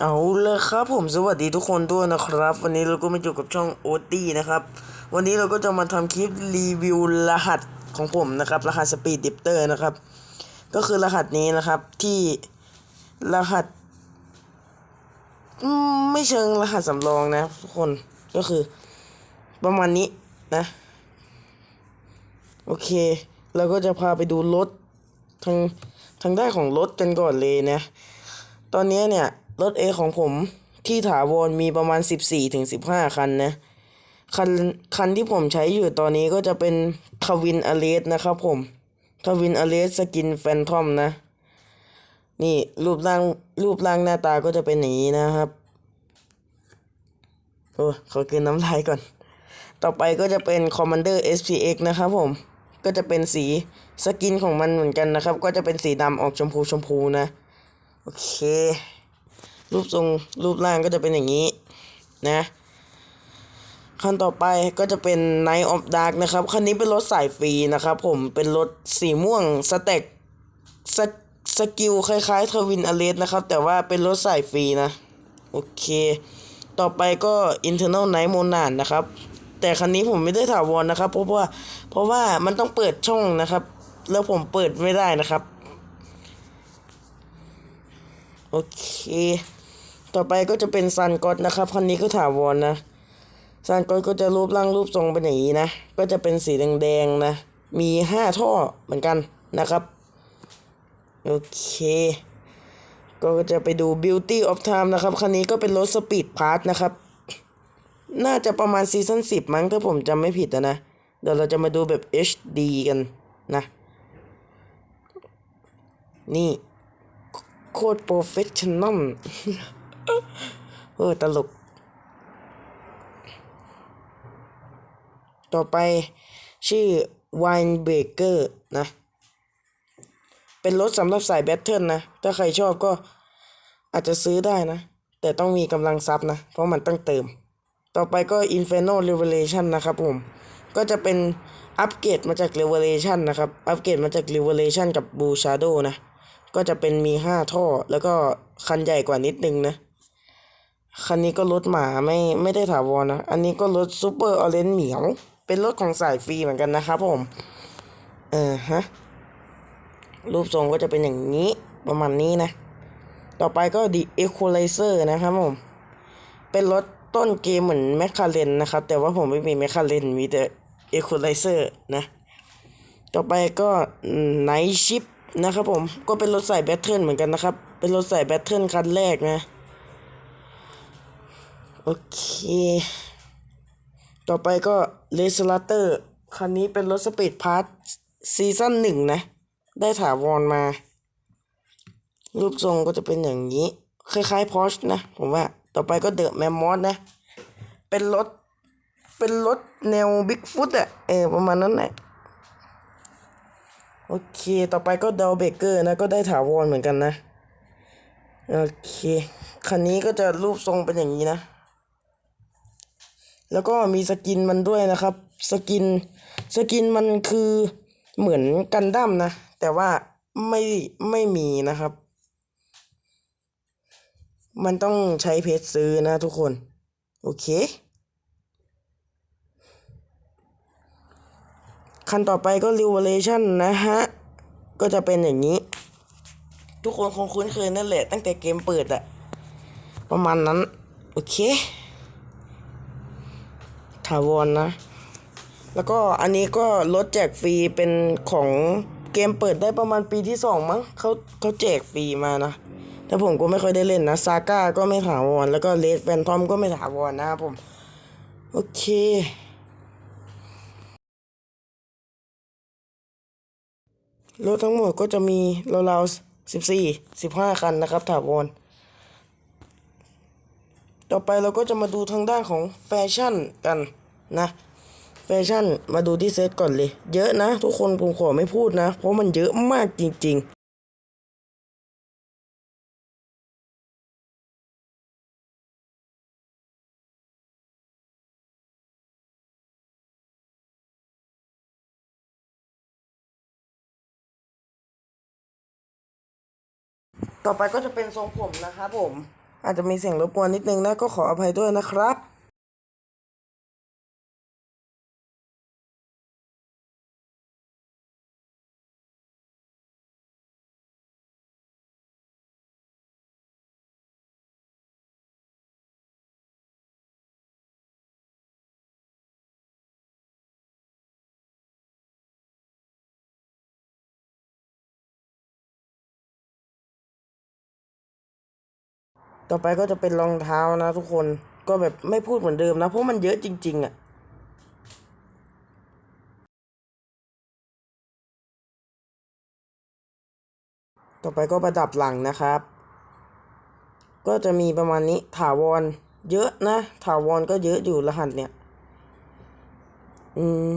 เอาเลยครับผมสวัสดีทุกคนด้วยนะครับ วันนี้เราก็มาอยู่กับช่องโอตี้นะครับ วันนี้เราก็จะมาทำคลิปรีวิวรหัสของผมนะครับ รหัสสปีดดิปเตอร์นะครับ ก็คือรหัสนี้นะครับที่รหัส ไม่เชิงรหัสสำรองนะทุกคนก็คือ ประมาณนี้นะ โอเค เราก็จะพาไปดูรถทางทางด้านของรถกันก่อนเลยนะ ตอนนี้เนี่ย รถ A ของผมที่ถาวรมีประมาณ 14ถึงคันนะ คันคันที่ผมใช้อยู่ตอนนี้ก็จะเป็นทวินอเลสนะครับผมทวินอเลสสกินแฟนทอมนะ นี่รูปร่างรูปร่างหน้าตาก็จะเป็นอย่างนี้นะครับ โอ้ขอกินน้ำลายก่อน ต่อไปก็จะเป็น Commander SPX นะครับผม ก็จะเป็นสีสกินของมันเหมือนกันนะครับ ก็จะเป็นสีดำออกชมพูชมพูนะ โอเค รูปทรงรูปร่างก็จะเป็นอย่างนี้นะคันต่อไปก็จะเป็น Night of Dark นะครับ คันนี้เป็นรถสายฟรีนะครับผมเป็นรถสีม่วงสเต็กสสกิลคล้ายๆทวินอเลสนะครับ แต่ว่าเป็นรถสายฟรีนะ โอเค ต่อไปก็ internal night monad นะครับ แต่คันนี้ผมไม่ได้ถาวรนะครับ เพราะว่า เพราะว่ามันต้องเปิดช่องนะครับ แล้วผมเปิดไม่ได้นะครับ โอเค ต่อไปก็จะเป็นซันก็อตนะครับคันนี้ก็ถาวรนะซันก็อตก็จะรูปร่างรูปทรงเป็นอย่างนี้นะ ก็จะเป็นสีแดงๆนะ มีห้าท่อเหมือนกันนะครับ โอเคก็จะไปดู Beauty of Time นะครับ คันนี้ก็เป็นรถสปีดพาร์ทนะครับ น่าจะประมาณซีซั่น10 มั้งถ้าผมจำไม่ผิดนะ เดี๋ยวเราจะมาดูแบบ HD กันนะ นี่โคตรโปรเฟชชั่นอลเออตลก ต่อไปชื่อ Wine Baker นะ เป็นรถสำหรับสายแบตเทิลนะ ถ้าใครชอบก็อาจจะซื้อได้นะ แต่ต้องมีกำลังทรัพย์นะ เพราะมันต้องเติม ต่อไปก็ Inferno Revelation นะครับผม ก็จะเป็นอัปเกรดมาจาก Revelation นะครับ อัปเกรดมาจาก Revelation กับ Blue Shadow นะ ก็จะเป็นมีห้าท่อ แล้วก็คันใหญ่กว่านิดนึงนะ คันนี้ก็รถหมาไม่ไม่ได้ถาวรนะ อันนี้ก็รถซูเปอร์ออเรนเหมียว เป็นรถของสายฟรีเหมือนกันนะครับผม เออฮะ รูปทรงก็จะเป็นอย่างนี้ประมาณนี้นะ ต่อไปก็ The Equalizer นะครับผม เป็นรถ ต้นเกมเหมือนแมคคาเรนนะครับ แต่ว่าผมไม่มีแมคคาเรนมีแต่ Equalizer นะ ต่อไปก็ Night Ship นะครับผมก็เป็นรถใสายแบตเทิลเหมือนกันนะครับ เป็นรถใสายแบตเทิลคันแรกนะ โอเค ต่อไปก็ r e s l a t o r คันนี้เป็นรถสปีดพาร์ทซีซั่นหนึ่งนะ ได้ถาวรมา รูปทรงก็จะเป็นอย่างนี้ คล้ายๆพอชนะ ผมว่า ต่อไปก็เดอะแมมมอสนะ เป็นรถ เป็นรถแนวบิ๊กฟุตอะเออประมาณนั้นแหละโอเค ต่อไปก็เดลเบเกอร์นะ ก็ได้ถาวรเหมือนกันนะ โอเค คันนี้ก็จะรูปทรงเป็นอย่างนี้นะ แล้วก็มีสกินมันด้วยนะครับ สกิน สกินมันคือเหมือนกันดั้มนะ แต่ว่าไม่ไม่มีนะครับ มันต้องใช้เพชรซื้อนะทุกคน โอเคคันต่อไปก็ Revelation นะฮะ ก็จะเป็นอย่างนี้ ทุกคนคงคุ้นเคยนั่นแหละ ตั้งแต่เกมเปิดอะประมาณนั้น โอเคถาวรนนะ แล้วก็อันนี้ก็ลดแจกฟรีเป็นของเกมเปิดได้ประมาณปีที่สองมั้งเขาเขาแจกฟรีมานะ แต่ผมก็ไม่ค่อยได้เล่นนะซาก้าก็ไม่ถาวรแล้วก็เลดแฟนทอมก็ไม่ถาวรนะครับผม โอเครถทั้งหมดก็จะมีราวๆสิบสี่สิบห้าคันนะครับถาวรต่อไปเราก็จะมาดูทางด้านของแฟชั่นกันนะ แฟชั่นมาดูที่เซตก่อนเลย เยอะนะ ทุกคนผมขอไม่พูดนะ เพราะมันเยอะมากจริง ต่อไปก็จะเป็นทรงผมนะครับผม อาจจะมีเสียงรบกวนนิดนึงนะก็ขออภัยด้วยนะครับ ต่อไปก็จะเป็นรองเท้านะทุกคนก็แบบไม่พูดเหมือนเดิมนะ เพราะมันเยอะจริง ๆอะ่ะต่อไปก็ประดับหลังนะครับ ก็จะมีประมาณนี้ถาวร เยอะนะ ถาวรก็เยอะอยู่รหัสเนี่ย อืม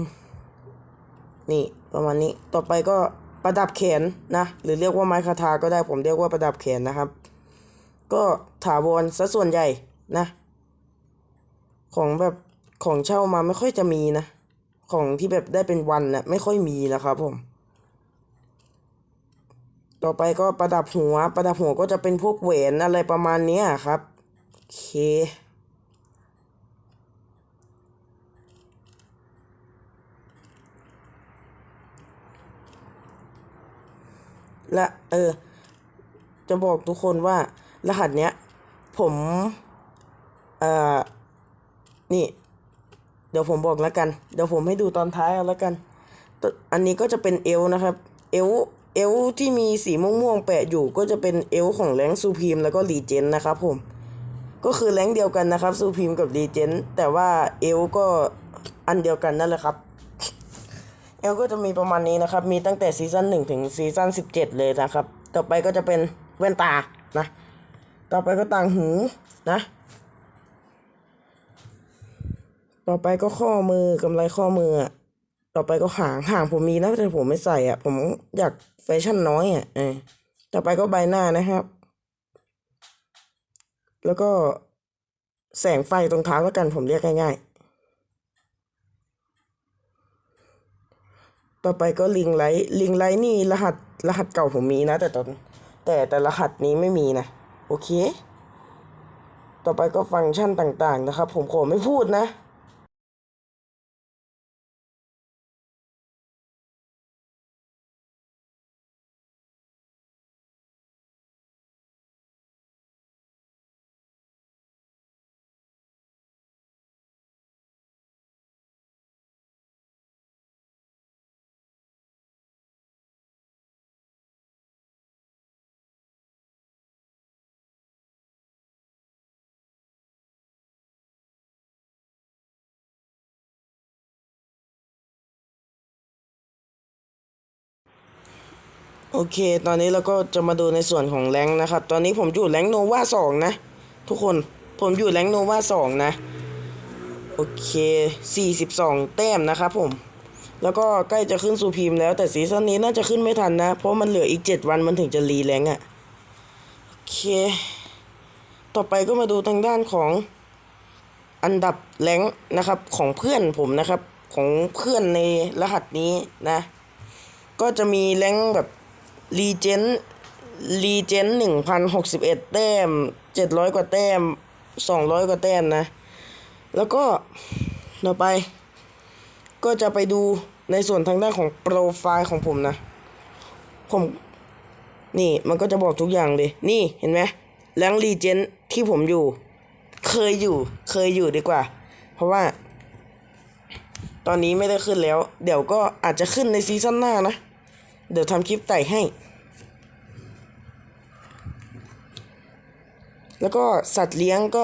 นี่ประมาณนี้ ต่อไปก็ประดับแขนนะ หรือเรียกว่าไม้คาทาก็ได้ผมเรียกว่าประดับแขนนะครับ ก็ถาวรซะส่วนใหญ่นะ ของแบบของเช่ามาไม่ค่อยจะมีนะ ของที่แบบได้เป็นวันนะ่ะไม่ค่อยมีนะครับผม ต่อไปก็ประดับหัว ประดับหัวก็จะเป็นพวกแหวนอะไรประมาณนี้ครับโอเคและเออ จะบอกทุกคนว่า รหัสเนี้ย ผมเอ่อนี่ เดี๋ยวผมบอกแล้วกัน เดี๋ยวผมให้ดูตอนท้ายเอาแล้วกัน อันนี้ก็จะเป็นเอลนะครับ เอลเอลที่มีสีม่วงๆแปะอยู่ก็จะเป็นเอลของแรงซูพีมแล้วก็รีเจนนะครับผม ก็คือแรงเดียวกันนะครับซูพีมกับรีเจนแต่ว่าเอลก็อันเดียวกันนั่นแหละครับเอลก็จะมีประมาณนี้นะครับ มีตั้งแต่ซีซั่นหนึ่งถึงซีซั่นสิบเจ็ดเลยนะครับ ต่อไปก็จะเป็นแว่นตานะ ต่อไปก็ต่างหูนะ ต่อไปก็ข้อมือกำไรข้อมืออะต่อไปก็หางหางผมมีนะแต่ผมไม่ใส่อะ ผมอยากแฟชั่นน้อยอะเออต่อไปก็ใบหน้านะครับ แล้วก็แสงไฟตรงเท้าแล้วกันผมเรียกง่าย ๆ ต่อไปก็ลิงไลท์ลิงไลท์นี่รหัสรหัสเก่าผมมีนะ แต่ตอนแต่แต่รหัสนี้ไม่มีนะ โอเค ต่อไปก็ฟังก์ชันต่างๆนะครับ ผมขอไม่พูดนะ โอเค ตอนนี้เราก็จะมาดูในส่วนของแรงนะครับ ตอนนี้ผมอยู่แรงโนวาสองนะ ทุกคน ผมอยู่แรงโนวาสองนะ โอเคสี่สิบสองแต้มนะครับผม แล้วก็ใกล้จะขึ้นซูพีมแล้วแต่ซีซั่นนี้น่าจะขึ้นไม่ทันนะ เพราะมันเหลืออีกเจ็ดวันมันถึงจะรีแรงค์อะโอเค ต่อไปก็มาดูทางด้านของอันดับแรงนะครับของเพื่อนผมนะครับ ของเพื่อนในรหัสนี้นะ ก็จะมีแรงแบบ รีเจนรีเจนหนึ่งพันหกสิบเอ็ดแต้มเจ็ดร้อยกว่าแต้มสองร้อยกว่าแต้มนะ แล้วก็ต่อไป ก็จะไปดูในส่วนทางด้านของโปรไฟล์ของผมนะ ผมนี่มันก็จะบอกทุกอย่างเลย นี่เห็นไหมแรงรีเจนที่ผมอยู่ เคยอยู่ เคยอยู่ดีกว่า เพราะว่า ตอนนี้ไม่ได้ขึ้นแล้ว เดี๋ยวก็อาจจะขึ้นในซีซั่นหน้านะ เดี๋ยวทำคลิปไต่ให้ แล้วก็สัตว์เลี้ยงก็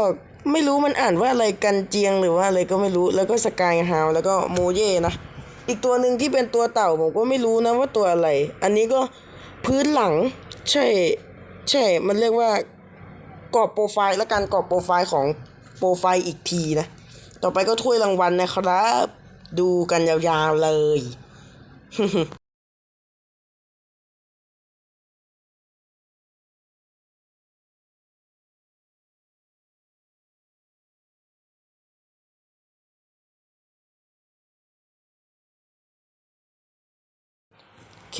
ไม่รู้มันอ่านว่าอะไรกันเจียงหรือว่าอะไรก็ไม่รู้ แล้วก็สกายฮาวแล้วก็โมเย่นะ อีกตัวหนึ่งที่เป็นตัวเต่าผมก็ไม่รู้นะว่าตัวอะไร อันนี้ก็พื้นหลังใช่ใช่ มันเรียกว่ากรอบโปรไฟล์และการกรอบโปรไฟล์ของโปรไฟล์อีกทีนะ ต่อไปก็ถ้วยรางวัลนะครับ ดูกันยาวๆเลย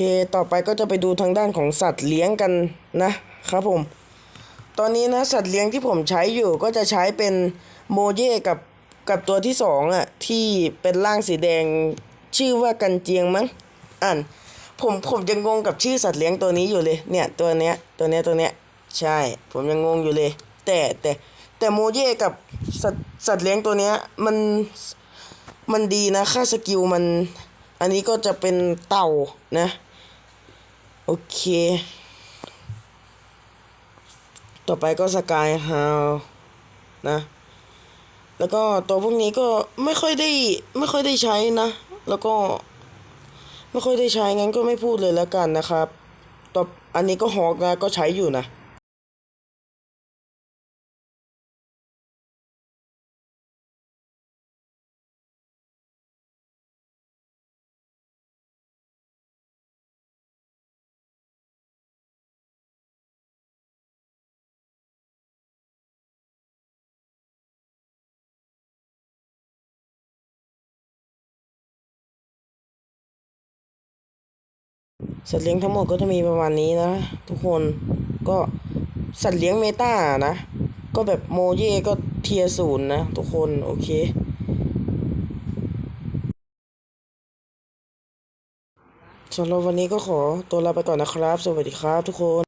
เคต่อไปก็จะไปดูทางด้านของสัตว์เลี้ยงกันนะครับผม ตอนนี้นะสัตว์เลี้ยงที่ผมใช้อยู่ก็จะใช้เป็นโมเย่กับกับตัวที่สองอะที่เป็นร่างสีแดงชื่อว่ากันเจียงมั้งอ่านผมผมยังงงกับชื่อสัตว์เลี้ยงตัวนี้อยู่เลยเนี่ยตัวเนี้ยตัวเนี้ยตัวเนี้ยใช่ ผมยังงงอยู่เลย แต่แต่แต่โมเย่กับสัตว์สัตว์เลี้ยงตัวเนี้ยมันมันดีนะค่าสกิลมัน อันนี้ก็จะเป็นเต่านะ โอเค ต่อไปก็สกายฮาวนะ แล้วก็ตัวพวกนี้ก็ไม่ค่อยได้ไม่ค่อยได้ใช้นะ แล้วก็ไม่ค่อยได้ใช้งั้นก็ไม่พูดเลยแล้วกันนะครับต่ออันนี้ก็ฮอกนะก็ใช้อยู่นะ สัตว์เลี้ยงทั้งหมดก็จะมีประมาณนี้นะ ทุกคนก็สัตว์เลี้ยงเมตานะ ก็แบบโมเย่ก็เทียศูนย์นะ ทุกคนโอเค สำหรับวันนี้ก็ขอตัวลาไปก่อนนะครับ สวัสดีครับทุกคน